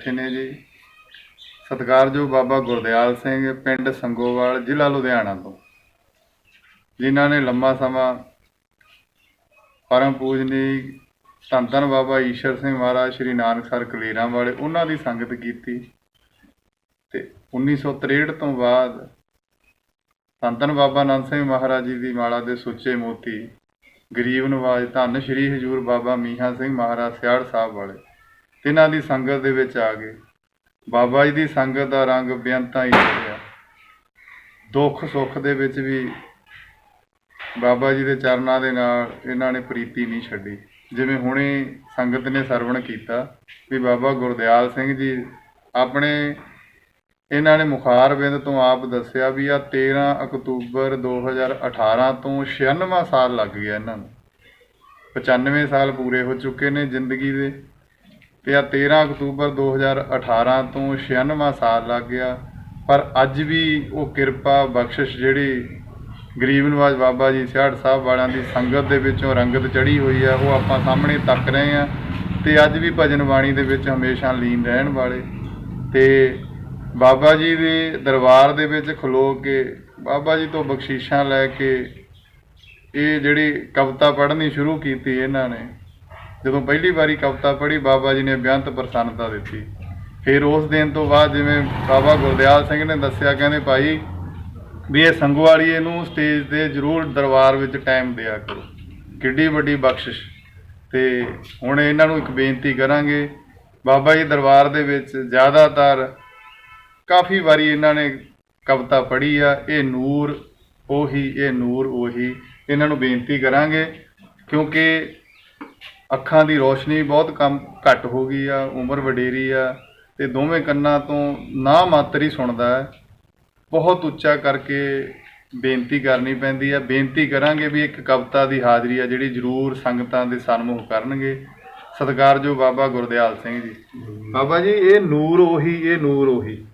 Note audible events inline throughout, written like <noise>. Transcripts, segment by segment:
ਬੈਠੇ ਨੇ ਜੀ। ਸਤਿਕਾਰਯੋਗ ਬਾਬਾ ਗੁਰਦਿਆਲ ਸਿੰਘ, ਪਿੰਡ ਸੰਗੋਵਾਲ, ਜ਼ਿਲ੍ਹਾ ਲੁਧਿਆਣਾ ਤੋਂ। ਜਿਨ੍ਹਾਂ ਨੇ ਲੰਮਾ ਸਮਾਂ ਪਰਮ ਪੂਜਨੀ ਧੰਨ ਧੰਨ ਬਾਬਾ ਈਸ਼ਰ ਸਿੰਘ ਮਹਾਰਾਜ, ਸ਼੍ਰੀ ਨਾਨਕਸਰ ਕਲੀਰਾਂ ਵਾਲੇ, ਉਹਨਾਂ ਦੀ ਸੰਗਤ ਕੀਤੀ ਤੇ 1963 ਤੋਂ ਬਾਅਦ ਧੰਨ ਧੰਨ ਬਾਬਾ ਨੰਦ ਸਿੰਘ ਮਹਾਰਾਜ ਜੀ ਦੀ ਮਾਲਾ ਦੇ ਸੁੱਚੇ ਮੋਤੀ, ਗਰੀਬ ਨਵਾਜ ਧੰਨ ਸ਼੍ਰੀ ਹਜੂਰ ਬਾਬਾ ਮੀਹਾ ਸਿੰਘ ਮਹਾਰਾਜ ਸਿਆੜ ਸਾਹਿਬ ਵਾਲੇ। ਇਹਨਾਂ ਦੀ ਸੰਗਤ ਦੇ ਵਿੱਚ ਆ ਗਏ। ਬਾਬਾ ਜੀ ਦੀ ਸੰਗਤ ਦਾ ਰੰਗ ਬੇਅੰਤਾਂ ਹੀ ਰਿਹਾ ਦੁੱਖ ਸੁੱਖ ਦੇ ਵਿੱਚ ਵੀ ਬਾਬਾ ਜੀ ਦੇ ਚਰਨਾਂ ਦੇ ਨਾਲ ਇਹਨਾਂ ਨੇ ਪ੍ਰੀਤੀ ਨਹੀਂ ਛੱਡੀ। ਜਿਵੇਂ ਹੁਣੇ ਸੰਗਤ ਨੇ ਸਰਵਣ ਕੀਤਾ ਵੀ ਬਾਬਾ ਗੁਰਦਿਆਲ ਸਿੰਘ ਜੀ ਆਪਣੇ ਇਹਨਾਂ ਨੇ ਮੁਖਾਰਬਿੰਦ ਤੋਂ ਆਪ ਦੱਸਿਆ ਵੀ ਆ 13 ਅਕਤੂਬਰ 2018 ਤੋਂ 96ਵਾਂ ਸਾਲ ਲੱਗ ਗਿਆ ਇਹਨਾਂ ਨੂੰ। 95 ਸਾਲ ਪੂਰੇ ਹੋ ਚੁੱਕੇ ਨੇ ਜ਼ਿੰਦਗੀ ਦੇ। ਤੇ ਆ 13 ਅਕਤੂਬਰ 2018 ਤੋਂ 96ਵਾਂ ਸਾਲ ਲੱਗ ਗਿਆ। ਪਰ ਅੱਜ ਵੀ ਉਹ ਕਿਰਪਾ, ਬਖਸ਼ਿਸ਼ ਜਿਹੜੀ ਗਰੀਬ ਨਵਾਜ ਬਾਬਾ ਜੀ ਸਿਆੜ ਸਾਹਿਬ ਵਾਲਿਆਂ ਦੀ ਸੰਗਤ ਦੇ ਵਿੱਚੋਂ ਰੰਗਤ ਚੜੀ ਹੋਈ ਆ, ਉਹ ਆਪਾਂ ਸਾਹਮਣੇ ਤੱਕ ਰਹੇ ਆ। ਤੇ ਅੱਜ ਵੀ ਭਜਨ ਬਾਣੀ ਦੇ ਵਿੱਚ ਹਮੇਸ਼ਾ ਲੀਨ ਰਹਿਣ ਵਾਲੇ। ਤੇ ਬਾਬਾ ਜੀ ਦੇ ਦਰਬਾਰ ਦੇ ਵਿੱਚ ਖਲੋ ਕੇ, ਬਾਬਾ ਜੀ ਤੋਂ ਬਖਸ਼ੀਸ਼ਾਂ ਲੈ ਕੇ, ਇਹ ਜਿਹੜੀ ਕਵਿਤਾ ਪੜ੍ਹਨੀ ਸ਼ੁਰੂ ਕੀਤੀ ਇਹਨਾਂ ਨੇ। ਜਦੋਂ ਪਹਿਲੀ ਵਾਰੀ ਕਵਿਤਾ ਪੜ੍ਹੀ, ਬਾਬਾ ਜੀ ਨੇ ਬੇਅੰਤ ਪ੍ਰਸੰਨਤਾ ਦਿੱਤੀ। ਫਿਰ ਉਸ ਦਿਨ ਤੋਂ ਬਾਅਦ ਜਿਵੇਂ ਬਾਬਾ ਗੁਰਦਿਆਲ ਸਿੰਘ ਨੇ ਦੱਸਿਆ, ਕਹਿੰਦੇ ਭਾਈ ਵੀ ਇਹ ਸੰਗਵਾਲੀਏ ਨੂੰ ਸਟੇਜ ਤੇ ਜ਼ਰੂਰ ਦਰਬਾਰ ਵਿੱਚ ਟਾਈਮ ਦਿਆ ਕਰੋ। ਕਿੱਡੀ ਵੱਡੀ ਬਖਸ਼ਿਸ਼। ਤੇ ਹੁਣ ਇਹਨਾਂ ਨੂੰ ਇੱਕ ਬੇਨਤੀ ਕਰਾਂਗੇ, ਬਾਬਾ ਜੀ ਦਰਬਾਰ ਦੇ ਵਿੱਚ ਜ਼ਿਆਦਾਤਰ ਕਾਫੀ ਵਾਰੀ ਇਹਨਾਂ ਨੇ ਕਵਿਤਾ ਪੜ੍ਹੀ ਆ, ਇਹ ਨੂਰ ਉਹੀ, ਇਹ ਨੂਰ ਉਹੀ। ਇਹਨਾਂ ਨੂੰ ਬੇਨਤੀ ਕਰਾਂਗੇ, ਕਿਉਂਕਿ ਅੱਖਾਂ ਦੀ ਰੋਸ਼ਨੀ ਬਹੁਤ ਕਮ ਘੱਟ ਹੋ ਗਈ ਆ ਉਮਰ ਵਡੇਰੀ ਆ ਤੇ ਦੋਵੇਂ ਕੰਨਾਂ ਤੋਂ ਨਾ ਮਾਤਰ ਹੀ ਸੁਣਦਾ ਹੈ। ਬਹੁਤ ਉੱਚਾ ਕਰਕੇ ਬੇਨਤੀ ਕਰਨੀ ਪੈਂਦੀ ਆ। ਬੇਨਤੀ ਕਰਾਂਗੇ ਵੀ ਇੱਕ ਕਵਿਤਾ ਦੀ ਹਾਜ਼ਰੀ ਆ ਜਿਹੜੀ ਜ਼ਰੂਰ ਸੰਗਤਾਂ ਦੇ ਸਨਮੁਖ ਕਰਨਗੇ। ਸਤਿਕਾਰਯੋਗ ਬਾਬਾ ਗੁਰਦਿਆਲ ਸਿੰਘ ਜੀ। ਬਾਬਾ ਜੀ ਇਹ ਨੂਰ ਉਹੀ ਇਹ ਨੂਰ ਉਹੀ।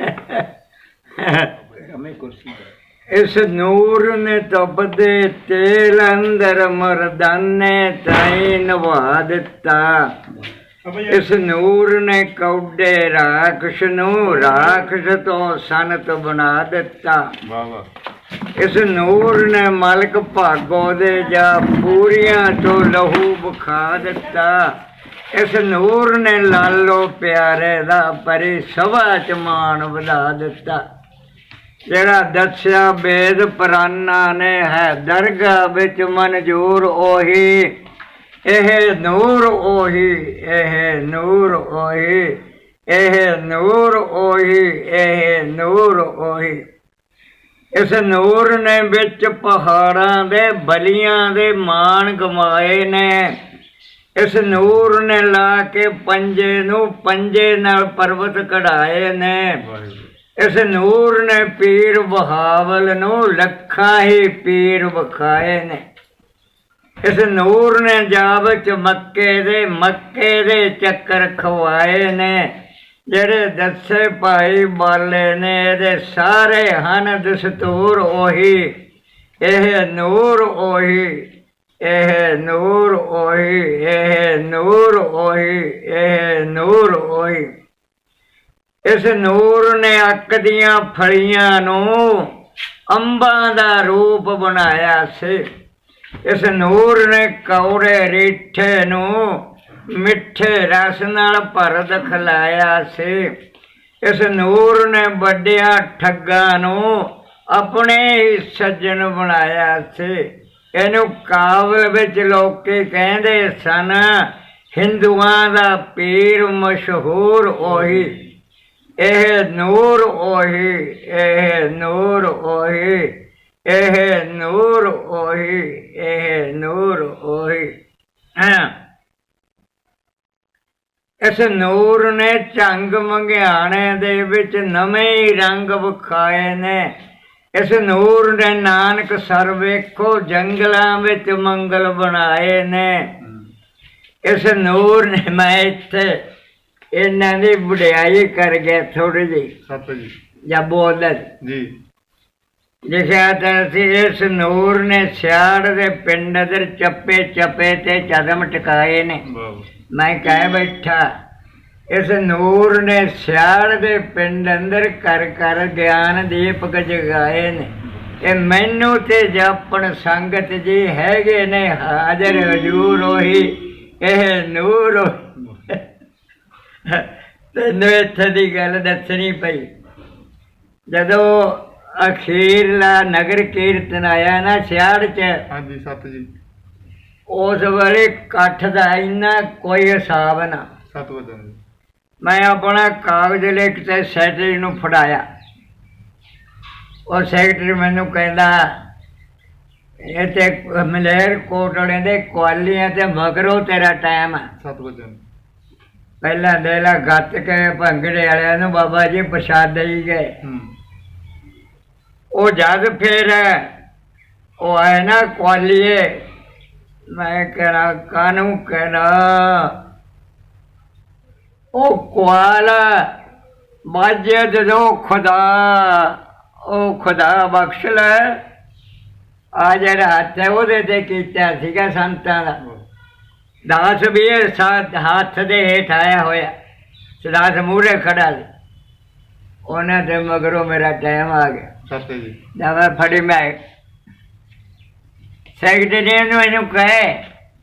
<laughs> ਇਸ ਨੂਰ ਨੇ ਤਪਦੇ ਤੇਲ ਅੰਦਰ ਮਰਦਾਨੇ ਤਾਈ ਨਵਾ ਦਿੱਤਾ। ਇਸ ਨੂਰ ਨੇ ਕੌਡੇ ਰਾਖਸ਼ ਨੂੰ ਰਾਖਸ਼ ਤੋਂ ਸੰਤ ਬਣਾ ਦਿੱਤਾ। ਇਸ ਨੂਰ ਨੇ ਮਲਕ ਭਾਗੋ ਦੇ ਜਾ ਪੂਰੀਆਂ ਤੋਂ ਲਹੂ ਬਖਾ ਦਿੱਤਾ। ਇਸ ਨੂਰ ਨੇ ਲਾਲੋ ਪਿਆਰੇ ਦਾ ਪਰੀ ਸਭਾ ਚ ਮਾਣ ਵਧਾ ਦਿੱਤਾ। ਜਿਹੜਾ ਦੱਸਿਆ ਬੇਦ ਪ੍ਰਾਨਾ ਨੇ ਹੈ, ਦਰਗਾਹ ਵਿੱਚ ਮਨਜੂਰ ਉਹੀ, ਇਹ ਨੂਰ ਉਹੀ, ਇਹ ਨੂਰ ਉਹੀ, ਇਹ ਨੂਰ ਉਹੀ, ਇਹ ਨੂਰ ਉਹੀ। ਇਸ ਨੂਰ ਨੇ ਵਿੱਚ ਪਹਾੜਾਂ ਦੇ ਬਲੀਆਂ ਦੇ ਮਾਣ ਗਮਾਏ ਨੇ। ਇਸ ਨੂਰ ਨੇ ਲਾ ਕੇ ਪੰਜੇ ਨੂੰ ਪੰਜੇ ਨਾਲ ਪਰਬਤ ਕਢਾਏ ਨੇ। ਇਸ ਨੂਰ ਨੇ ਪੀਰ ਬਹਾਵਲ ਨੂੰ ਲੱਖਾਂ ਹੀ ਪੀਰ ਵਿਖਾਏ ਨੇ। ਇਸ ਨੂਰ ਨੇ ਜਾਬ ਚ ਮੱਕੇ ਦੇ ਮੱਕੇ ਦੇ ਚੱਕਰ ਖਵਾਏ ਨੇ। ਜਿਹੜੇ ਦੱਸੇ ਭਾਈ ਬਾਲੇ ਨੇ, ਇਹਦੇ ਸਾਰੇ ਹਨ ਦਸਤੂਰ ਉਹੀ। ਇਹ ਨੂਰ ਉਹੀ, ਇਹ ਨੂਰ ਉਹੀ, ਇਹ ਨੂਰ ਉਹੀ, ਇਹ ਨੂਰ ਉਹੀ। ਇਸ ਨੂਰ ਨੇ ਅੱਕ ਦੀਆਂ ਫਲੀਆਂ ਨੂੰ ਅੰਬਾਂ ਦਾ ਰੂਪ ਬਣਾਇਆ ਸੀ। ਇਸ ਨੂਰ ਨੇ ਕੌੜੇ ਰੀਠੇ ਨੂੰ ਮਿੱਠੇ ਰਸ ਨਾਲ ਭਰਦ ਖਲਾਇਆ ਸੀ। ਇਸ ਨੂਰ ਨੇ ਵੱਡਿਆਂ ਠੱਗਾਂ ਨੂੰ ਆਪਣੇ ਹੀ ਸੱਜਣ ਬਣਾਇਆ ਸੀ। ਇਹਨੂੰ ਕਾਬਲ ਵਿੱਚ ਲੋਕੀ ਕਹਿੰਦੇ ਸਨ, ਹਿੰਦੂਆਂ ਦਾ ਪੀਰ ਮਸ਼ਹੂਰ ਉਹੀ ਇਹ ਨੂਰ ਉਹੀ ਇਹ ਨੂਰ ਉਹੀ ਇਹ ਨੂਰ ਉਹੀ ਇਹ ਨੂਰ ਉਹੀ। ਇਸ ਨੂਰ ਨੇ ਝੰਗ ਮੰਗਿਆਣੇ ਦੇ ਵਿੱਚ ਨਵੇਂ ਹੀ ਰੰਗ ਵਿਖਾਏ ਨੇ। ਇਸ ਨੂਰ ਨੇ ਨਾਨਕ ਸਰ ਵੇਖੋ ਜੰਗਲਾਂ ਵਿੱਚ ਮੰਗਲ ਬਣਾਏ ਨੇ। ਇਸ ਨੂਰ ਨੇ ਮੈਂ ਇੱਥੇ ਇਹਨਾਂ ਦੀ ਵਡਿਆਈ ਕਰ ਗਿਆ ਥੋੜੀ ਜਿਹੀ ਸਤ ਜੀ ਜਾਂ ਜੀ ਲਿਖਿਆ ਤਾਂ ਸੀ ਇਸ ਨੂਰ ਨੇ ਸਿਆੜ ਦੇ ਪਿੰਡ ਦਰ ਚੱਪੇ ਚੱਪੇ ਤੇ ਕਦਮ ਟਿਕਾਏ ਨੇ। ਮੈਂ ਕਹਿ ਬੈਠਾ ਇਸ ਨੂਰ ਨੇ ਸਿਆੜ ਦੇ ਪਿੰਡ ਅੰਦਰ ਕਰ ਕਰ ਗਿਆਨ ਦੀਪਕ ਜਗਾਏ ਨੇ ਇਹ ਮੈਨੂੰ ਤੇ ਜਪਣ ਸੰਗਤ ਜੀ ਹੈਗੇ ਨੇ ਹਾਜ਼ਰ ਹਜੂਰ ਉਹੀ ਇਹ ਨੂਰ। ਤੈਨੂੰ ਇੱਥੇ ਦੀ ਗੱਲ ਦੱਸਣੀ ਪਈ। ਜਦੋਂ ਅਖੀਰਲਾ ਨਗਰ ਕੀਰਤਨ ਆਇਆ ਨਾ ਸਿਆੜ ਚ ਹਾਂਜੀ ਸਤ ਜੀ। ਉਸ ਵੇਲੇ ਇਕੱਠ ਦਾ ਇੰਨਾ ਕੋਈ ਹਿਸਾਬ ਨਾ। ਸਤ ਵਚਨ ਜੀ ਮੈਂ ਆਪਣਾ ਕਾਗਜ਼ ਲਿਖ ਤੇ ਸੈਕਟਰੀ ਨੂੰ ਫੜਾਇਆ। ਉਹ ਸੈਕਟਰੀ ਮੈਨੂੰ ਕਹਿੰਦਾ ਇਹ ਤੇ ਮਲੇਰ ਕੋਟੜੇ ਦੇ ਕੁਆਲੀਆਂ ਤੇ ਮਗਰੋਂ ਤੇਰਾ ਟਾਈਮ ਆ। ਸਤ ਵਚਨ ਪਹਿਲਾਂ ਦੇ ਲਾ ਗੱਤ ਕੇ ਭੰਗੜੇ ਵਾਲਿਆਂ ਨੂੰ ਬਾਬਾ ਜੀ ਪ੍ਰਸ਼ਾਦ ਦੇਈ ਗਏ। ਉਹ ਜਦ ਫਿਰ ਉਹ ਆਏ ਨਾ ਕੁਆਲੀਏ। ਮੈਂ ਕਹਿਣਾ ਕਾਨੂੰ ਕਹਿਣਾ? ਉਹ ਕੁਆਲਾ ਬਾਜੇ ਜਦੋਂ ਖੁਦਾ ਉਹ ਖੁਦਾ ਬਖਸ਼ ਲੈ। ਆ ਜਿਹੜਾ ਹੱਥ ਉਹਦੇ ਤੇ ਕੀਤਾ ਸੀਗਾ ਸੰਤਾਂ ਦਾ। ਦਾਸ ਵੀ ਸਾਥ ਹੱਥ ਦੇ ਹੇਠ ਆਇਆ ਹੋਇਆ। ਸਦਾਸ ਮੂਹਰੇ ਖੜਾ ਸੀ। ਉਹਨਾਂ ਦੇ ਮਗਰੋਂ ਮੇਰਾ ਟਾਈਮ ਆ ਗਿਆ। ਸਤ ਜੀ। ਦਵਾ ਫੜੀ ਮੈਂ। ਸੈਕਟਰੀ ਨੂੰ ਇਹਨੂੰ ਕਹੇ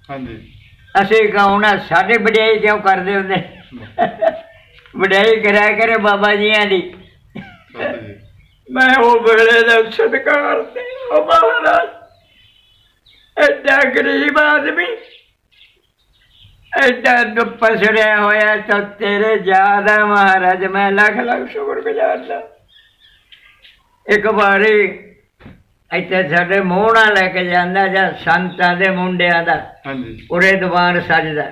ਹਾਂਜੀ। ਅਸੀਂ ਗਾਉਣਾ ਸਾਡੇ ਵਡਿਆਈ ਕਿਉਂ ਕਰਦੇ ਹੁੰਦੇ? ਵਡਿਆਈ ਕਰਿਆ ਕਰੇ ਬਾਬਾ ਜੀਆਂ ਦੀ। ਮੈਂ ਉਹ ਵੇਲੇ ਦਾ ਸਤਿਕਾਰ ਤੇ ਉਹ ਮਹਾਰਾਜ ਐਡਾ ਗਰੀਬ ਆਦਮੀ ਐਡਾ ਪਸੜਿਆ ਹੋਇਆ ਤਾਂ ਤੇਰੇ ਯਾਦ ਮਹਾਰਾਜ ਮੈਂ ਲੱਖ ਲੱਖ ਸ਼ੁਕਰ ਗੁਜ਼ਾਰਦਾ ਇੱਕ ਵਾਰੀ ਇੱਥੇ ਸਾਡੇ ਮੋਹਣਾ ਲੈ ਕੇ ਜਾਂਦਾ ਜਾਂ ਸੰਤਾਂ ਦੇ ਮੁੰਡਿਆਂ ਦਾ ਹਾਂਜੀ। ਉਰੇ ਦੀਵਾਨ ਸਜਦਾ।